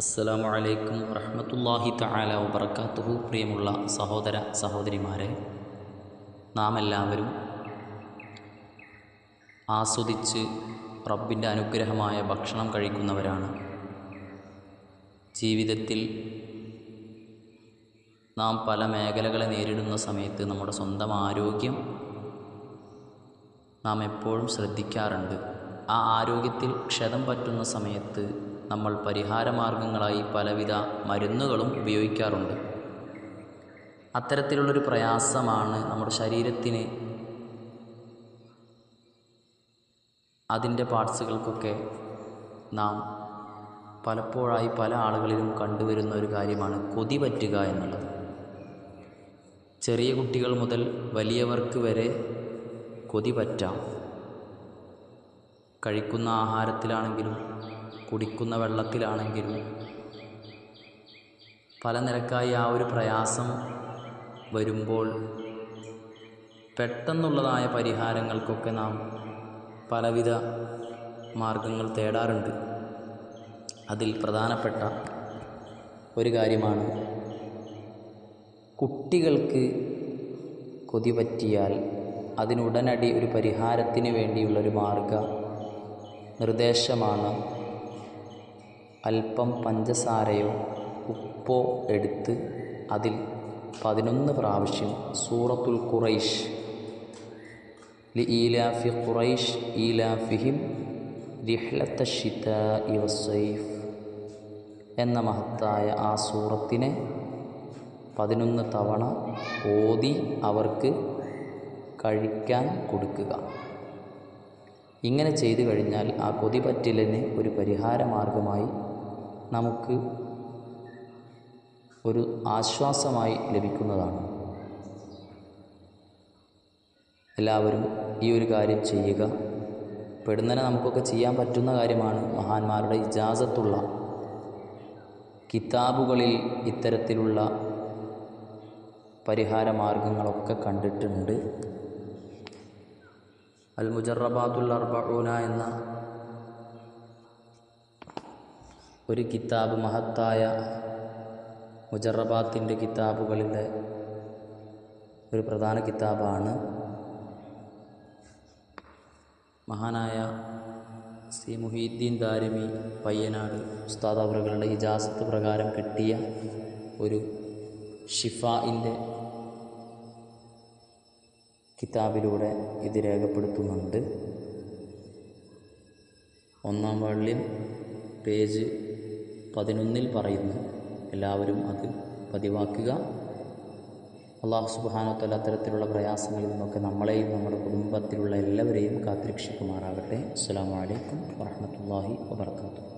അസ്സലാമു അലൈക്കും താല തആല വബറകാതുഹു പ്രിയമുള്ള സഹോദര സഹോദരിമാരെ നാം എല്ലാവരും ആസ്വദിച്ച് റബ്ബിന്റെ അനുഗ്രഹമായ ഭക്ഷണം കഴിക്കുന്നവരാണ്. ജീവിതത്തിൽ നാം പല മേഖലകളെ നേരിടുന്ന സമയത്ത് നമ്മുടെ സ്വന്തം ആരോഗ്യം നാം എപ്പോഴും ശ്രദ്ധിക്കാറുണ്ട്. ആ ആരോഗ്യത്തിൽ ക്ഷതം പറ്റുന്ന സമയത്ത് നമ്മൾ പരിഹാരമാർഗങ്ങളായി പലവിധ മരുന്നുകളും ഉപയോഗിക്കാറുണ്ട്. അത്തരത്തിലുള്ളൊരു പ്രയാസമാണ് നമ്മുടെ ശരീരത്തിന് അതിന്റെ പാർട്സുകൾക്കൊക്കെ നാം പലപ്പോഴായി പല ആളുകളിലും കണ്ടുവരുന്ന ഒരു കാര്യമാണ് കൊതി പറ്റുക എന്നുള്ളത്. ചെറിയ കുട്ടികൾ മുതൽ വലിയവർക്ക് വരെ കൊതി പറ്റാം. കഴിക്കുന്ന ആഹാരത്തിലാണെങ്കിലും കുടിക്കുന്ന വെള്ളത്തിലാണെങ്കിലും പല നിരക്കായി ആ ഒരു പ്രയാസം വരുമ്പോൾ പെട്ടെന്നുള്ളതായ പരിഹാരങ്ങൾക്കൊക്കെ നാം പലവിധ മാർഗങ്ങൾ തേടാറുണ്ട്. അതിൽ പ്രധാനപ്പെട്ട ഒരു കാര്യമാണ് കുട്ടികൾക്ക് കൊതി പറ്റിയാൽ അതിനുടനടി ഒരു പരിഹാരത്തിന് വേണ്ടിയുള്ളൊരു മാർഗ നിർദ്ദേശമാണ് അല്പം പഞ്ചസാരയോ ഉപ്പോ എടുത്ത് അതിൽ പതിനൊന്ന് പ്രാവശ്യം സൂറത്തുൽ ഖുറൈഷ് ലി ഈലാഫി ഖുറൈഷ് ഈലാഫിഹിം റിഹ്ലത്ത ഷിത ഇവസൈഫ് എന്ന മഹത്തായ ആ സൂറത്തിനെ പതിനൊന്ന് തവണ ഓതി അവർക്ക് കഴിക്കാൻ കൊടുക്കുക. ഇങ്ങനെ ചെയ്തു കഴിഞ്ഞാൽ ആ കൊതിപറ്റലിന് ഒരു പരിഹാര മാർഗമായി നമുക്ക് ഒരു ആശ്വാസമായി ലഭിക്കുന്നതാണ്. എല്ലാവരും ഈ ഒരു കാര്യം ചെയ്യുക. പെടുന്നതിനെ നമുക്കൊക്കെ ചെയ്യാൻ പറ്റുന്ന കാര്യമാണ് മഹാന്മാരുടെ ഇജാസത്തുള്ള കിതാബുകളിൽ ഇത്തരത്തിലുള്ള പരിഹാര മാർഗങ്ങളൊക്കെ കണ്ടിട്ടുണ്ട്. അൽ മുജറബാത്തുൽ അർബൂന എന്ന ഒരു കിതാബ് മഹത്തായ മുജറബാത്തിന്റെ കിതാബുകളിലെ ഒരു പ്രധാന കിതാബാണ്. മഹാനായ സി മുഹീദ്ദീൻ ദാരിമി പയ്യനാട് ഉസ്താദ് അവറുകളുടെ ഇജാസത്ത് പ്രകാരം കിട്ടിയ ഒരു ഷിഫായിന്റെ കിതാബിലൂടെ ഇത് രേഖപ്പെടുത്തുന്നുണ്ട്. ഒന്നാം വാളിൽ പേജ് പതിനൊന്നിൽ പറയുന്നു. എല്ലാവരും അത് പതിവാക്കുക. അള്ളാഹു സുബാനത്തല്ല അത്തരത്തിലുള്ള പ്രയാസങ്ങളിൽ നിന്നൊക്കെ നമ്മളെയും നമ്മുടെ കുടുംബത്തിലുള്ള എല്ലാവരെയും കാത്തിരക്ഷിക്കുമാറാകട്ടെ. അസ്സാം വലൈക്കും വാഹമത്തല്ലാഹി വാബർക്കാത്തു